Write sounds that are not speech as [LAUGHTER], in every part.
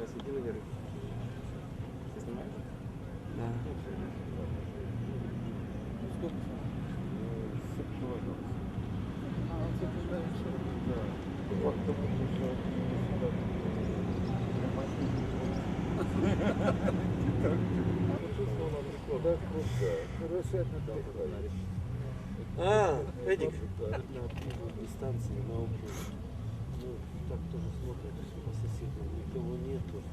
На сиділи Віри. Ти знімаєш? Да. А, Эдик. [LAUGHS] На дистанции, на округе. Ну, так тоже смотрят по соседям, никого нету.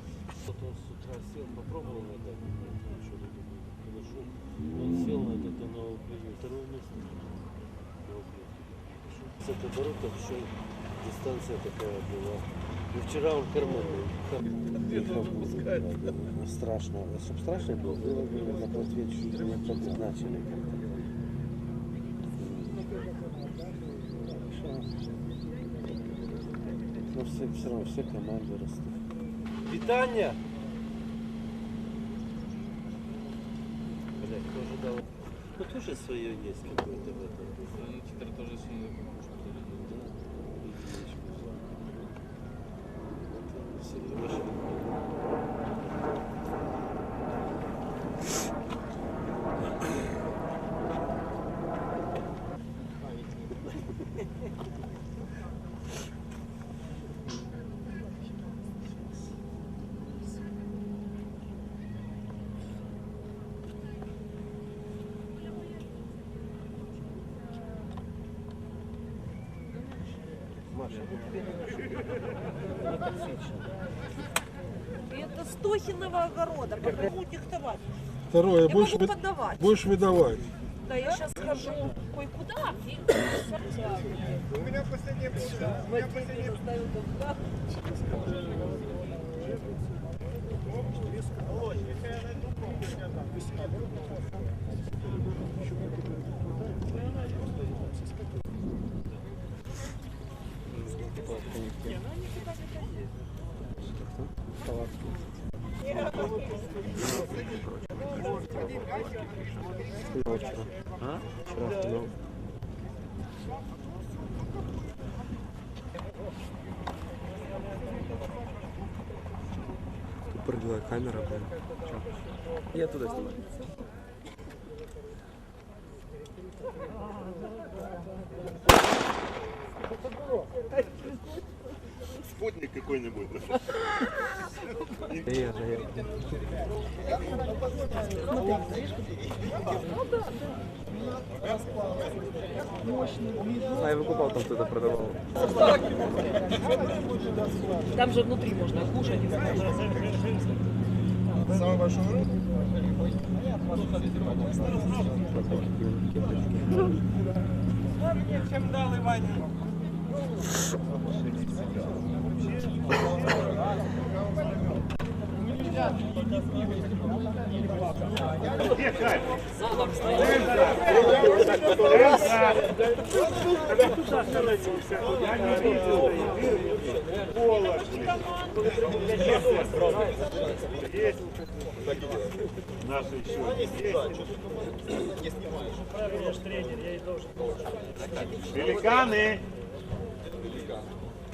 Вот он с утра сел, попробовал на это, что подошел. Он сел на это на округе, второе место. На. С этой дороги еще дистанция такая была. И вчера он кормил. Страшно. Чтоб страшно было, было бы на плотве чуть не подначили. Все, все равно все команды растут. Питание! Блять, тоже дал. Ну тоже свое есть какое-то в этом. Теперь тоже сильно Маша, ну тебе не токсично. Это Стохиного огорода. Попробуй диктовать. Второе, Я будешь, могу подавать. будешь выдавать. Да, я сейчас схожу кое-куда. и- У меня последнее полчаса. У меня последнее Володь, пробку, я дам. А? Вчера снял. Тут прыгала камера, блин. Я туди знімаю. Спутник какой-нибудь. Да я, да я. А я викупав, там хто-то продавав. Там же внутри можно кушать. Самый большой рыб? Чем дали, Ваня? Наши Великаны!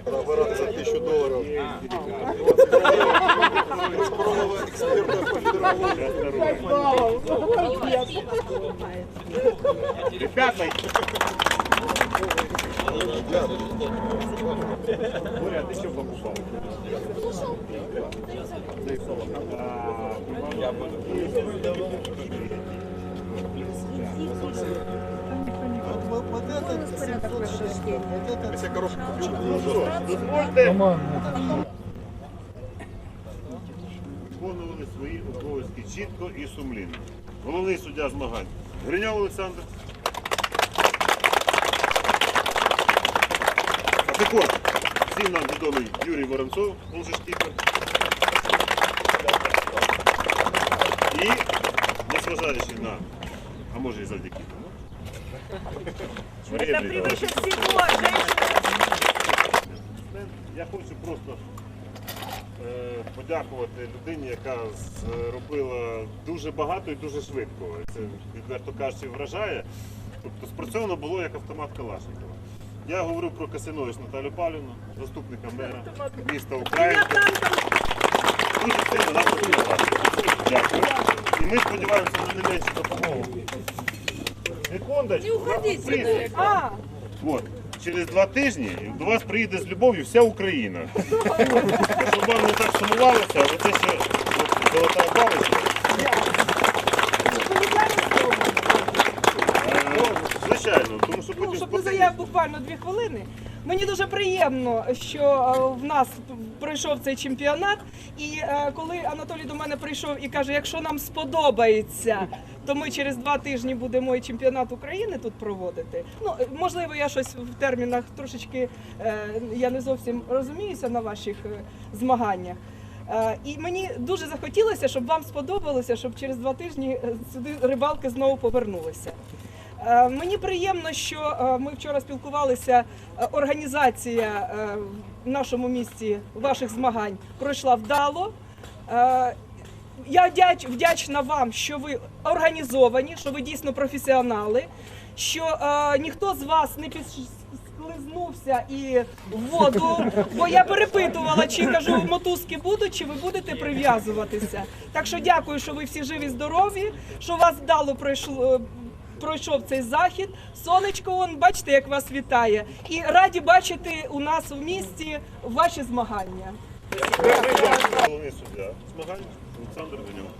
Аппарат за тысячу долларов. Ребята! Боря, ты что покупал? Вот, вот этот 760, вот этот... Если коробку Дозвольте виконували свої обов'язки чітко і сумлінно. Головний суддя змагань Гриньов Олександр. А також всім нам відомий Юрій Воронцов, он же шкіпер. І, незважаючи на, а може і завдяки Это превыше всего, женщина. Я хочу просто е, подякувати людині, яка зробила дуже багато і дуже швидко. Це, відверто кажучи, вражає. Тобто спрацьовано було як автомат Калашникова. Я говорю про Касинович Наталю Паліну, заступника мера міста України. Дуже сильно нам Дякую. І ми сподіваємося на не менше допомогу. Секундочку. Приз. А, От. Через два тижні до вас приїде з любов'ю вся Україна. [LAUGHS] Щоб вам не так сумувалося, оце ще от, золота паличка. Е, Звичайно, тому що Ну, потім щоб не спортивні- заяв буквально дві хвилини. Мені дуже приємно, що е, в нас пройшов цей чемпіонат. І е, коли Анатолій до мене прийшов і каже, якщо нам сподобається, то ми через два тижні будемо і чемпіонат України тут проводити. Ну можливо, я щось в термінах трошечки е, я не зовсім розуміюся на ваших е, змаганнях. Е, І мені дуже захотілося, щоб вам сподобалося, щоб через два тижні е, сюди рибалки знову повернулися. Е, Мені приємно, що ми вчора спілкувалися. Організація нашому місті ваших змагань пройшла вдало. Е, Я вдячна вам, що ви організовані, що ви дійсно професіонали, що е, ніхто з вас не підслизнувся і в воду, бо я перепитувала, чи кажу, мотузки будуть, чи ви будете прив'язуватися. Так що дякую, що ви всі живі, здорові, що вас вдало пройшло. Пройшов цей захід, сонечко, он, бачите, як вас вітає, і раді бачити у нас в місті ваші змагання. Головний суддя змагань Олександр Данюк.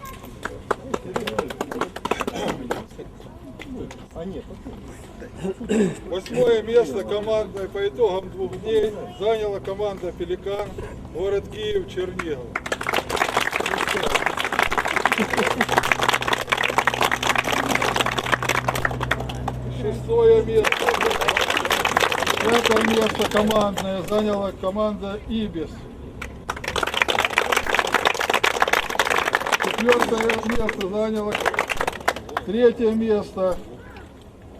Восьмое место командное по итогам двух дней заняла команда «Пеликан», город Киев, Чернигов. Место. Пятое место командное заняла команда «Ибис». Четвертое место заняла Третье место,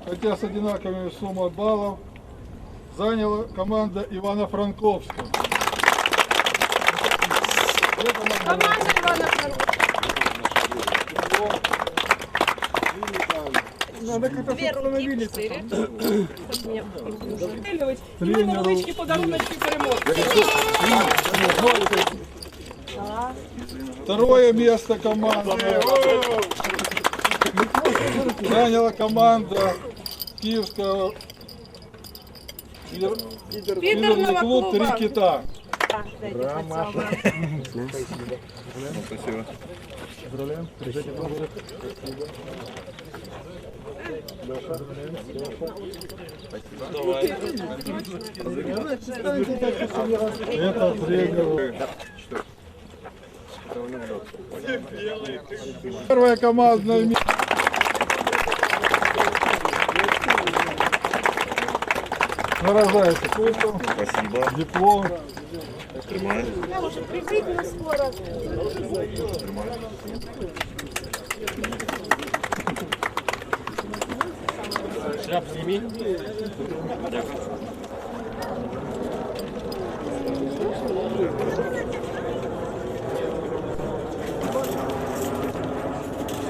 хотя с одинаковыми суммой баллов, заняла команда Ивана Франковска. Васильович, і ми невеличкі подаруночки переможці. Второе место команда заняла команда Киевского фидерный клуб «Три кита». Это тренер. Первая командная Нарожается кубком, Спасибо. диплом. Тримай. Все,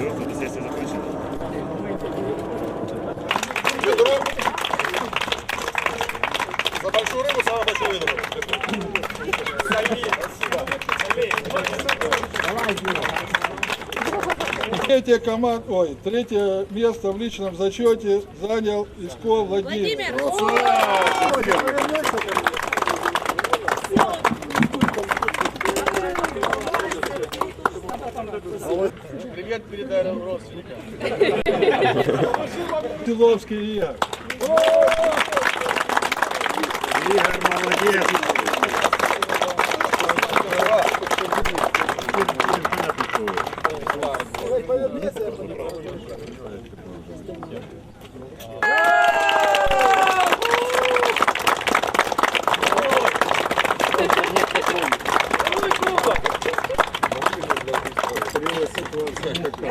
фотосесія закінчена. За большую рыбу самое большое ведро. Третье команд, ой, третье место в личном зачете занял Иско Владимир. Привет передаем родственникам. Тиловский Игорь.